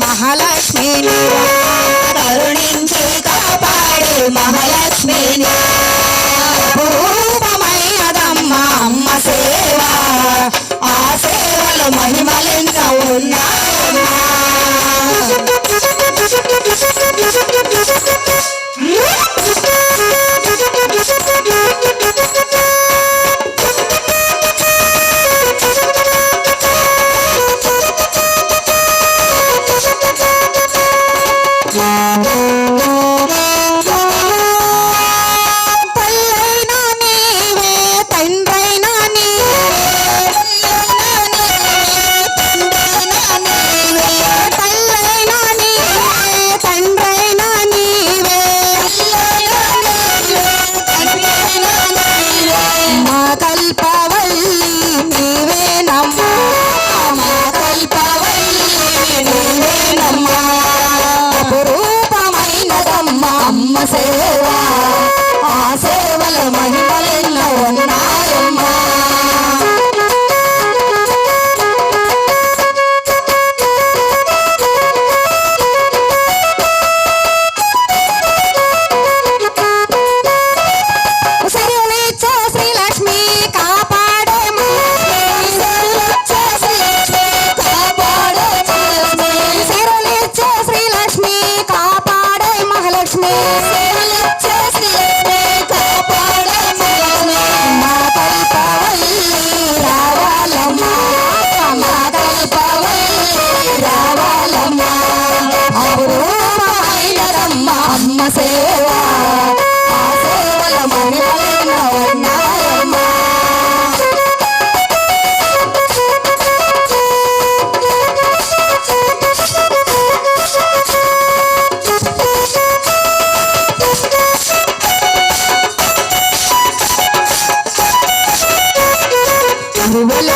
మహాలక్ష్మి కరుణించి కాపాడే మహాలక్ష్మి అపూర్వమైనదమ్మ అమ్మ సేవ. ఆ సేవలు say Súbele.